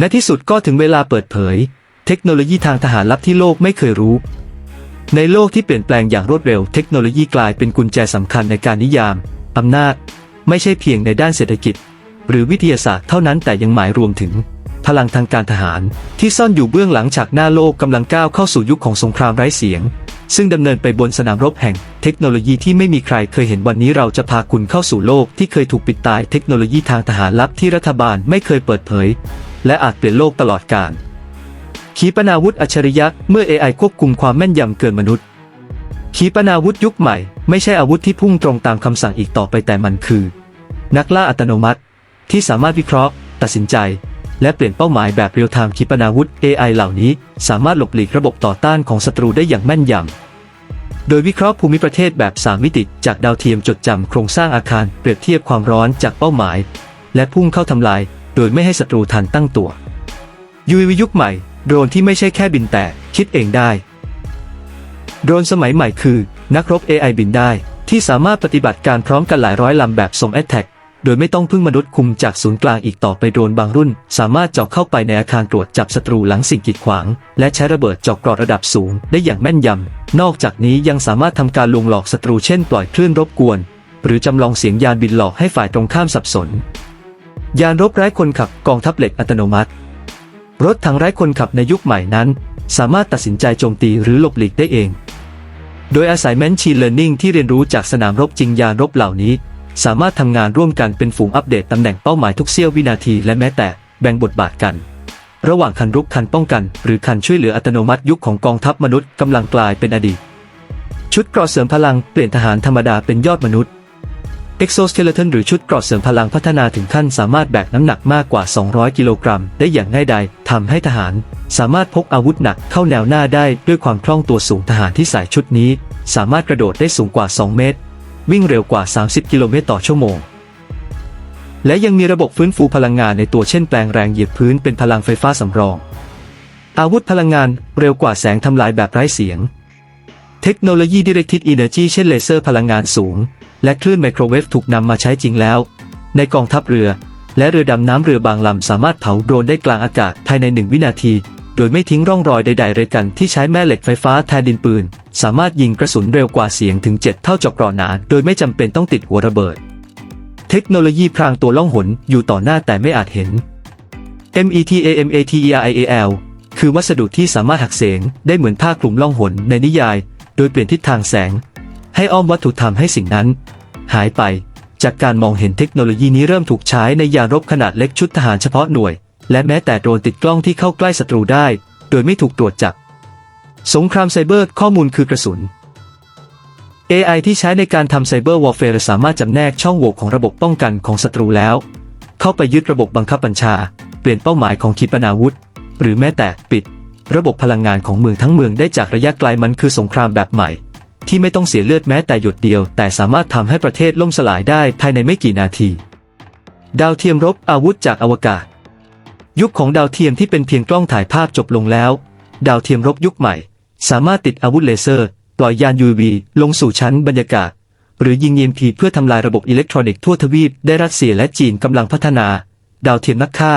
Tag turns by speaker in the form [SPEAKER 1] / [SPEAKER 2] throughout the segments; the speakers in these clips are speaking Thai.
[SPEAKER 1] ในที่สุดก็ถึงเวลาเปิดเผย เทคโนโลยีทางทหารลับที่โลกไม่เคยรู้ ในโลกที่เปลี่ยนแปลงอย่างรวดเร็ว เทคโนโลยีกลายเป็นกุญแจสำคัญในการนิยามอำนาจ ไม่ใช่เพียงในด้านเศรษฐกิจ หรือวิทยาศาสตร์เท่านั้นแต่ยังหมายรวมถึง พลังทางการทหาร ที่ซ่อนอยู่เบื้องหลังฉากหน้าโลกกำลังก้าวเข้าสู่ยุคของสงครามไร้เสียง ซึ่งดำเนินไปบนสนามรบแห่ง เทคโนโลยีที่ไม่มีใครเคยเห็นวันนี้เราจะพาคุณเข้าสู่โลกที่เคยถูกปิดตายเทคโนโลยีทางทหารลับที่รัฐบาลไม่เคยเปิดเผย และอาจเปลี่ยนโลกตลอดกาลขีปนาวุธอัจฉริยะเมื่อ AI ควบคุมความแม่นยำเกินมนุษย์ ขีปนาวุธยุคใหม่ ไม่ใช่อาวุธที่พุ่งตรงตามคำสั่งอีกต่อไปแต่มันคือ นักล่าอัตโนมัติ ที่สามารถวิเคราะห์ ตัดสินใจ และเปลี่ยนเป้าหมายแบบเรียลไทม์ขีปนาวุธ AI เหล่านี้ สามารถหลบหลีกระบบต่อต้านของศัตรูได้อย่างแม่นยำโดยวิเคราะห์ภูมิประเทศแบบ 3 มิติ จากดาวเทียมจดจำโครงสร้างอาคารเปรียบเทียบความร้อนจากเป้าหมาย และพุ่งเข้าทำลาย โดยไม่ให้ศัตรูทันตั้งตัว UAV ยุคใหม่ โดรนที่ไม่ใช่แค่บินแต่คิดเองได้ โดรนสมัยใหม่คือ นักรบ AI บินได้ ที่สามารถปฏิบัติการพร้อมกันหลายร้อยลำแบบส่งแอตแทกโดยไม่ต้องพึ่งมนุษย์คุมจากศูนย์กลางอีกต่อไปโดรนบางรุ่น สามารถเจาะเข้าไปในอาคารตรวจจับศัตรูหลังสิ่งกีดขวาง และใช้ระเบิดเจาะเกราะระดับสูง ได้อย่างแม่นยำ นอกจากนี้ยังสามารถทำการลวงหลอกศัตรูเช่นปล่อยคลื่นรบกวน หรือจำลองเสียงยานบินหลอกให้ฝ่ายตรงข้ามสับสน ยานรบไร้คนขับกองทัพเหล็กอัตโนมัติ รถถังไร้คนขับในยุคใหม่นั้น สามารถตัดสินใจโจมตีหรือหลบหลีกได้เอง โดยอาศัย Machine Learning ที่เรียนรู้จากสนามรบจริงยานรบเหล่านี้ สามารถทำงานร่วมกันเป็นฝูงอัปเดตตำแหน่งเป้าหมายทุกเสี้ยววินาทีและแม้แต่แบ่งบทบาทกัน ระหว่างคันรุกคันป้องกัน หรือคันช่วยเหลืออัตโนมัติยุคของกองทัพมนุษย์กำลังกลายเป็นอดีต ชุดเกราะเสริมพลังเปลี่ยนทหารธรรมดาเป็นยอดมนุษย์ Exoskeleton หรือชุดเกราะเสริมพลังพัฒนาถึงขั้นสามารถแบกน้ำหนักมากกว่า 200 กิโลกรัม ได้อย่างง่ายดายทำให้ทหาร สามารถพกอาวุธหนักเข้าแนวหน้าได้ด้วยความคล่องตัวสูงทหารที่ใส่ชุดนี้ สามารถกระโดดได้สูงกว่า 2 เมตร วิ่งเร็วกว่า 30 กิโลเมตรต่อชั่วโมง และยังมีระบบฟื้นฟูพลังงานในตัวเช่นแปลงแรงเหยียบพื้นเป็นพลังไฟฟ้าสำรอง อาวุธพลังงานเร็วกว่าแสงทำลายแบบไร้เสียง เทคโนโลยี Directed Energy เช่นเลเซอร์พลังงานสูง และคลื่นไมโครเวฟถูกนำมาใช้จริงแล้ว ในกองทัพเรือ และเรือดำน้ำเรือบางลำสามารถเผาโดรนได้กลางอากาศภายในหนึ่งวินาที โดยไม่ทิ้งร่องรอยใดๆเลยกันที่ใช้แม่เหล็กไฟฟ้าแทนดินปืน สามารถยิงกระสุนเร็วกว่าเสียงถึง 7 เท่าจาะเกราะหนา โดยไม่จำเป็นต้องติดหัวระเบิด เทคโนโลยีพรางตัวล่องหนอยู่ต่อหน้าแต่ไม่อาจเห็น METAMATERIAL คือวัสดุที่สามารถหักเสียงได้เหมือนผ้าคลุมล่องหนในนิยาย โดยเปลี่ยนทิศทางแสง ให้อ้อมวัตถุทำให้สิ่งนั้น หายไป จากการมองเห็นเทคโนโลยีนี้เริ่มถูกใช้ในยานรบขนาดเล็กชุดทหารเฉพาะหน่วย และแม้แต่โดรนติดกล้องที่เข้าใกล้ศัตรูได้ โดยไม่ถูกตรวจจับ สงครามไซเบอร์ข้อมูลคือกระสุน AI ที่ใช้ในการทำไซเบอร์วอร์เฟร์สามารถจำแนกช่องโหว่ของระบบป้องกันของศัตรูแล้ว เข้าไปยึดระบบบังคับบัญชา เปลี่ยนเป้าหมายของขีปนาวุธ หรือแม้แต่ปิด ระบบพลังงานของเมืองทั้งเมืองได้จากระยะไกลมันคือสงครามแบบใหม่ ที่ไม่ต้องเสียเลือดแม้แต่หยดเดียว แต่สามารถทำให้ประเทศล่มสลายได้ภายในไม่กี่นาที ดาวเทียมรบอาวุธจากอวกาศ ยุคของดาวเทียมที่เป็นเพียงกล้องถ่ายภาพจบลงแล้ว ดาวเทียมรบยุคใหม่ สามารถติดอาวุธเลเซอร์ ปล่อยยาน UV ลงสู่ชั้นบรรยากาศ หรือยิง EMP เพื่อทำลายระบบอิเล็กทรอนิกส์ทั่วทวีปได้รัสเซียและจีนกำลังพัฒนา ดาวเทียมนักฆ่า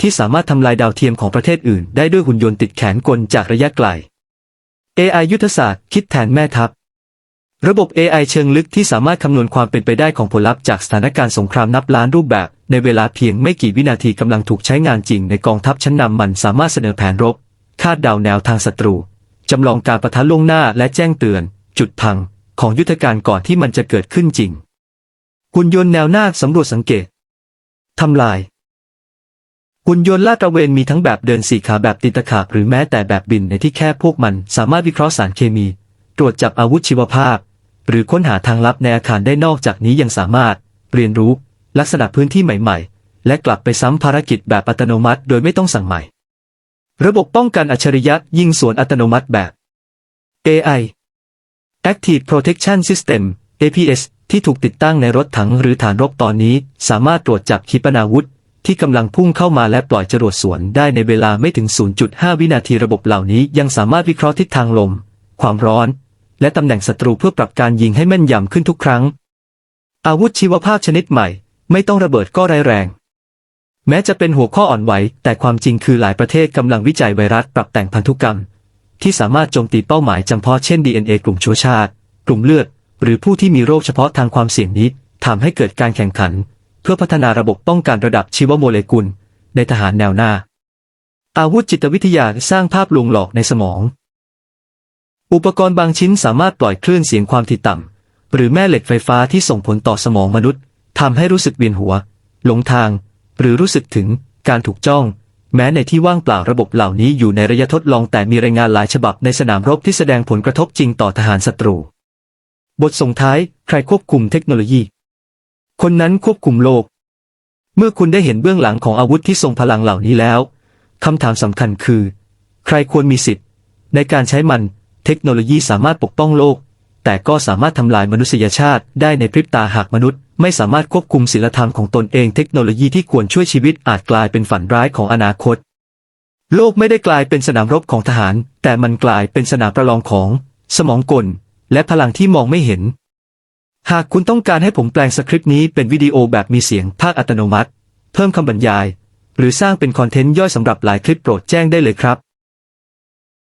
[SPEAKER 1] ที่สามารถทำลายดาวเทียมของประเทศอื่น ได้ด้วยหุ่นยนต์ติดแขนกลจากระยะไกล AI ยุทธศาสตร์ คิดแทนแม่ทัพ ระบบ AI เชิงลึกที่สามารถคำนวณความเป็นไปได้ของผลลัพธ์จากสถานการณ์สงครามนับล้านรูปแบบ ในเวลาเพียงไม่กี่วินาทีกำลังถูกใช้งานจริงในกองทัพชั้นนำมันสามารถเสนอแผนรบ คาดเดาแนวทางศัตรูจำลองการประทะล่วงหน้าและแจ้งเตือน จุดพัง ของยุทธการก่อนที่มันจะเกิดขึ้นจริงหุ่นยนต์แนวหน้าสำรวจสังเกตทำลาย หุ่นยนต์ลาดตระเวนมีทั้งแบบเดินสี่ขาแบบตินตะขาบหรือแม้แต่แบบบินในที่แคบพวกมันสามารถวิเคราะห์สารเคมี ตรวจจับอาวุธชีวภาพ หรือค้นหาทางลับในอาคารได้นอกจากนี้ยังสามารถ เรียนรู้ ลักษณะพื้นที่ใหม่ๆ และกลับไปซ้ำภารกิจแบบอัตโนมัติ โดยไม่ต้องสั่งใหม่ ระบบป้องกันอัจฉริยะยิงสวนอัตโนมัติแบบ AI Active Protection System APS ที่ถูกติดตั้งในรถถังหรือฐานรบตอนนี้ สามารถตรวจจับขีปนาวุธ ที่กำลังพุ่งเข้ามาและปล่อยจรวดสวนได้ในเวลาไม่ถึง 0.5 วินาทีระบบเหล่านี้ยังสามารถวิเคราะห์ทิศทางลม ความร้อน และตำแหน่งศัตรูเพื่อปรับการยิงให้แม่นยำขึ้นทุกครั้ง อาวุธชีวภาพชนิดใหม่ ไม่ต้องระเบิดก็ร้ายแรง แม้จะเป็นหัวข้ออ่อนไหว แต่ความจริงคือหลายประเทศกำลังวิจัยไวรัสปรับแต่งพันธุกรรม ที่สามารถโจมตีเป้าหมายจำเพาะเช่น DNA กลุ่มชื้อชาติ กลุ่มเลือด หรือผู้ที่มีโรคเฉพาะทางความเสี่ยงนี้ทำให้เกิดการแข่งขัน เพื่อพัฒนาระบบป้องกันระดับชีวโมเลกุล ในทหารแนวหน้า อาวุธจิตวิทยาสร้างภาพลวงหลอกในสมอง อุปกรณ์บางชิ้นสามารถปล่อยคลื่นเสียงความถี่ต่ำ หรือแม่เหล็กไฟฟ้าที่ส่งผลต่อสมองมนุษย์ทำให้รู้สึกเวียนหัว หลงทาง หรือรู้สึกถึงการถูกจ้อง แม้ในที่ว่างเปล่าระบบเหล่านี้อยู่ในระยะทดลองแต่มีรายงานหลายฉบับในสนามรบที่แสดงผลกระทบจริงต่อทหารศัตรู บทส่งท้าย ใครควบคุมเทคโนโลยี คนนั้นควบคุมโลก เมื่อคุณได้เห็นเบื้องหลังของอาวุธที่ทรงพลังเหล่านี้แล้วคำถามสำคัญคือ ใครควรมีสิทธิ์ ในการใช้มัน เทคโนโลยีสามารถปกป้องโลก แต่ก็สามารถทำลายมนุษยชาติได้ในพริบตาหากมนุษย์ ไม่สามารถควบคุมศีลธรรมของตนเอง เทคโนโลยีที่ควรช่วยชีวิตอาจกลายเป็นฝันร้ายของอนาคต โลกไม่ได้กลายเป็นสนามรบของทหาร แต่มันกลายเป็นสนามประลองของ สมองกล และพลังที่มองไม่เห็น หากคุณต้องการให้ผมแปลงสคริปต์นี้เป็นวิดีโอแบบมีเสียงภาคอัตโนมัติ เพิ่มคำบรรยาย หรือสร้างเป็นคอนเทนต์ย่อยสำหรับหลายคลิปโปรดแจ้งได้เลยครับ